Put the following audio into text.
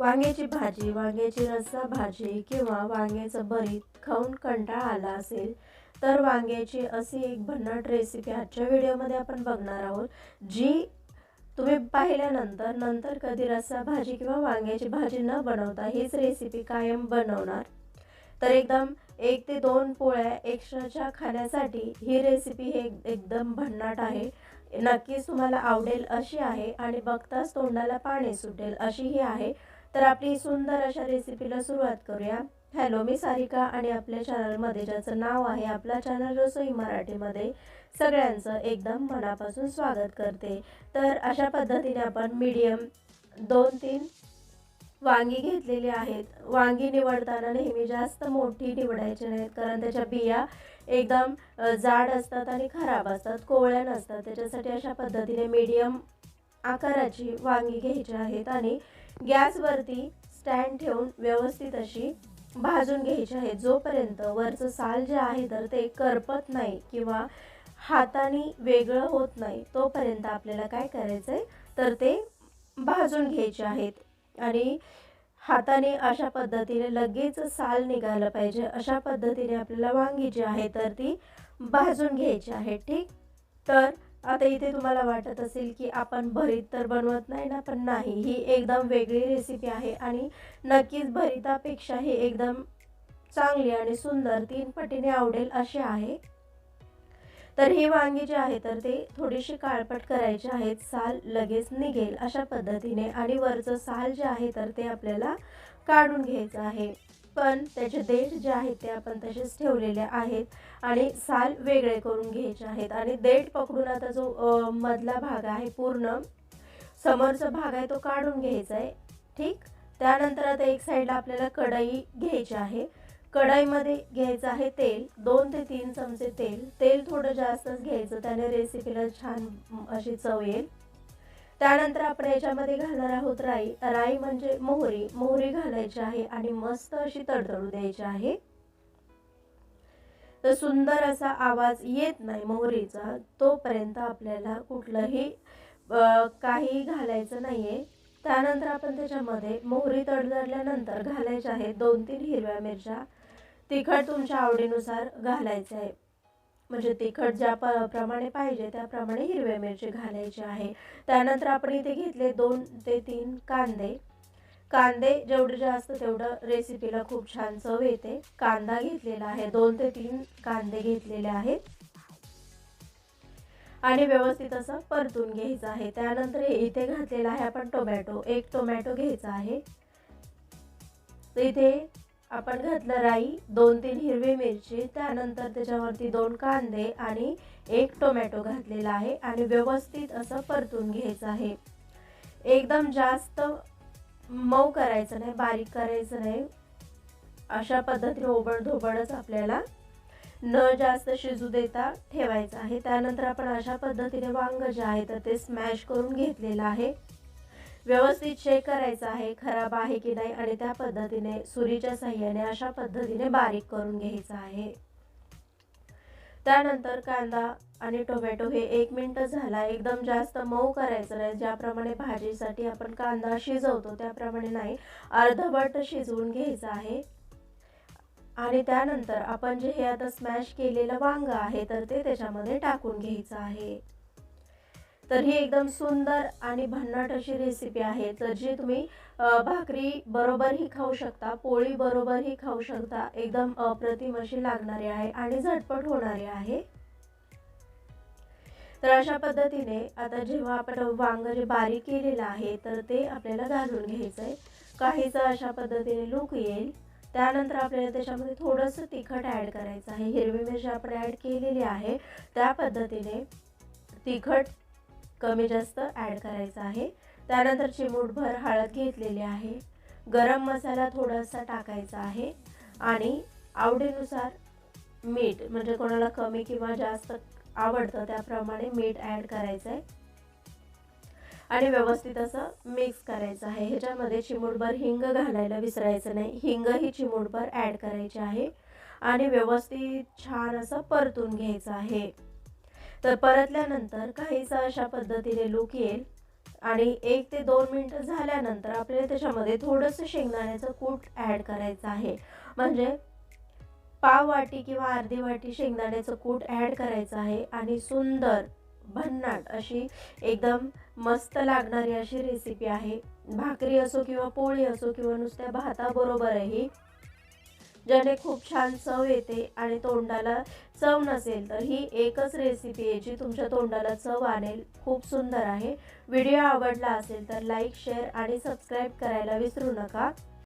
वांग्याची भाजी वांग्याची रस्सा भाजी किंवा वांग्याचं भरीत खाऊन कंटाळा आला असेल तर वांग्याची अशी एक भन्नाट रेसिपी आजच्या व्हिडिओमध्ये आपण बघणार आहोत जी तुम्ही पाहिल्यानंतर नंतर कधी रस्सा भाजी किंवा वांग्याची भाजी न बनवता हीच रेसिपी कायम बनवणार. तर एकदम एक ते दोन पोळ्या एक्स्ट्राच्या खाण्यासाठी ही रेसिपी हे एकदम भन्नाट आहे. नक्कीच तुम्हाला आवडेल अशी आहे आणि बघताच तोंडाला पाणी सुटेल अशी ही आहे. तर आपली सुंदर अशा रेसिपीला सुरुवात करूया. हॅलो मी सारिका आणि आपल्या चॅनलमध्ये ज्याचं नाव आहे आपला चॅनल रसोई मराठीमध्ये सगळ्यांचं एकदम मनापासून स्वागत करते. तर अशा पद्धतीने आपण मीडियम दोन तीन वांगी घेतलेली आहेत. वांगी निवडताना नेहमी जास्त मोठी निवडायची नाहीत कारण त्याच्या बिया एकदम जाड असतात आणि खराब असतात कोवळ्या नसतात. त्याच्यासाठी अशा पद्धतीने मीडियम आकाराची वांगी घ्यायची आहेत आणि गॅसवरती स्टँड ठेवून व्यवस्थित अशी भाजून घ्यायची आहे. जोपर्यंत वरचं साल जे आहे तर ते करपत नाही किंवा हाताने वेगळं होत नाही तोपर्यंत आपल्याला काय करायचं आहे तर ते भाजून घ्यायचे आहेत. आणि हाताने अशा पद्धतीने लगेच साल निघालं पाहिजे. अशा पद्धतीने आपल्याला वांगी जी आहे तर ती भाजून घ्यायची आहे. ठीक? तर आता इथे तुम्हाला वाटत असेल की आपण भरीत तर बनवत नाही ना पण नाही. ही एकदम वेगळी रेसिपी आहे आणि नक्कीच भरितापेक्षा ही एकदम चांगली आणि सुंदर तीन पटीने आवडेल अशी आहे. तर ही वांगी जे आहे तर ते थोडीशी काळपट करायची आहेत. साल लगेच निघेल अशा पद्धतीने आणि वरचं साल जे आहे तर ते आपल्याला काढून घ्यायचं आहे. पण त्याचे देठ जे आहेत ते आपण तसेच ठेवलेले आहेत आणि साल वेगळे करून घ्यायचे आहेत. आणि देठ पकडून आता जो मधला भाग आहे पूर्ण समोरचा भाग आहे तो काढून घ्यायचा आहे. ठीक? त्यानंतर आता एक साईडला आपल्याला कढई घ्यायची आहे. कढाईमध्ये घ्यायचं आहे तेल दोन ते तीन चमचे तेल. तेल थोडं जास्तच घ्यायचं त्याने रेसिपीला छान अशी चव येईल. त्यानंतर आपण याच्यामध्ये घालणार आहोत राई. राई म्हणजे मोहरी. मोहरी घालायची आहे आणि मस्त अशी तडतडू द्यायची आहे. तर सुंदर असा आवाज येत नाही मोहरीचा. तोपर्यंत आपल्याला कुठलंही काही घालायचं नाहीये. त्यानंतर आपण त्याच्यामध्ये मोहरी तडतडल्यानंतर घालायच्या आहेत दोन तीन हिरव्या मिरच्या. तिखट तुमच्या आवडीनुसार घालायचं आहे. म्हणजे तिखट ज्या प प्रमाणे पाहिजे त्याप्रमाणे हिरव्या मिरची घालायची आहे. त्यानंतर आपण इथे घेतले दोन ते तीन कांदे. कांदे जेवढे जास्त तेवढं रेसिपीला खूप छान चव येते. कांदा घेतलेला आहे. दोन ते तीन कांदे घेतलेले आहेत. आणि व्यवस्थित असं परतून घ्यायचं आहे. त्यानंतर इथे घातलेला आहे आपण टोमॅटो. एक टोमॅटो घ्यायचा आहे. इथे आपण घातलं राई दोन तीन हिरवी मिरची त्यानंतर त्याच्यावरती दोन कांदे आणि एक टोमॅटो घातलेला आहे आणि व्यवस्थित असं परतून घ्यायचं आहे. एकदम जास्त मऊ करायचं नाही बारीक करायचं नाही. अशा पद्धतीने ओबड धोबडच आपल्याला न जास्त शिजू देता ठेवायचं आहे. त्यानंतर आपण अशा पद्धतीने वांग जे आहे तर ते स्मॅश करून घेतलेलं आहे. व्यवस्थित चेक करायचं आहे खराब आहे की नाही आणि त्या पद्धतीने सुरीच्या साह्याने अशा पद्धतीने बारीक करून घ्यायचं आहे. त्यानंतर कांदा आणि टोमॅटो हे एक मिनटं झाला एकदम जास्त मऊ करायचं नाही. ज्याप्रमाणे भाजीसाठी आपण कांदा शिजवतो त्याप्रमाणे नाही अर्धवट शिजवून घ्यायचं आहे. आणि त्यानंतर आपण जे हे आता स्मॅश केलेलं वांग आहे तर ते त्याच्यामध्ये टाकून घ्यायचं आहे. तर ही एकदम सुंदर आणि भन्नाट अशी रेसिपी आहे. तर जी तुम्ही भाकरी बरोबरही खाऊ शकता पोळी बरोबरही खाऊ शकता एकदम अप्रतिम अशी लागणारी आहे आणि झटपट होणारी आहे. तर अशा पद्धतीने आता जेव्हा आपण वांग जे बारीक केलेलं आहे तर ते आपल्याला घालून घ्यायचं आहे काहीच अशा पद्धतीने लूक येईल. त्यानंतर आपल्याला त्याच्यामध्ये थोडंसं तिखट ॲड करायचं आहे. हिरवी मिरची आपण ॲड केलेली आहे. त्या पद्धतीने तिखट कमी जास्त ॲड करायचा आहे. त्यानंतर चिमूटभर हळद घेतलेली आहे. गरम मसाला थोडासा टाकायचा आहे. आणि आवडीनुसार मीठ म्हणजे कोणाला कमी किंवा जास्त आवडतं त्याप्रमाणे मीठ ॲड करायचं आहे. आणि व्यवस्थित असं मिक्स करायचं आहे. ह्याच्यामध्ये चिमूटभर हिंग घालायला विसरायचं नाही. हिंग ही चिमूटभर ॲड करायची आहे. आणि व्यवस्थित छान असं परतून घ्यायचं आहे. तर परतल्यानंतर काहीसा अशा पद्धतीने लूक येईल. आणि एक ते दोन मिनटं झाल्यानंतर आपल्याला त्याच्यामध्ये थोडंसं शेंगदाण्याचं कूट ॲड करायचं आहे. म्हणजे पाव वाटी किंवा अर्धी वाटी शेंगदाण्याचं कूट ॲड करायचं आहे. आणि सुंदर भन्नाट अशी एकदम मस्त लागणारी अशी रेसिपी आहे. भाकरी असो किंवा पोळी असो किंवा नुसत्या भाताबरोबरही ज्याने खूप छान चव येते आणि तोंडाला चव नसेल तर ही एकच रेसिपी आहे जी तुमच्या तोंडाला चव आणेल. खूप सुंदर आहे. व्हिडिओ आवडला असेल तर लाईक शेअर आणि सबस्क्राईब करायला विसरू नका.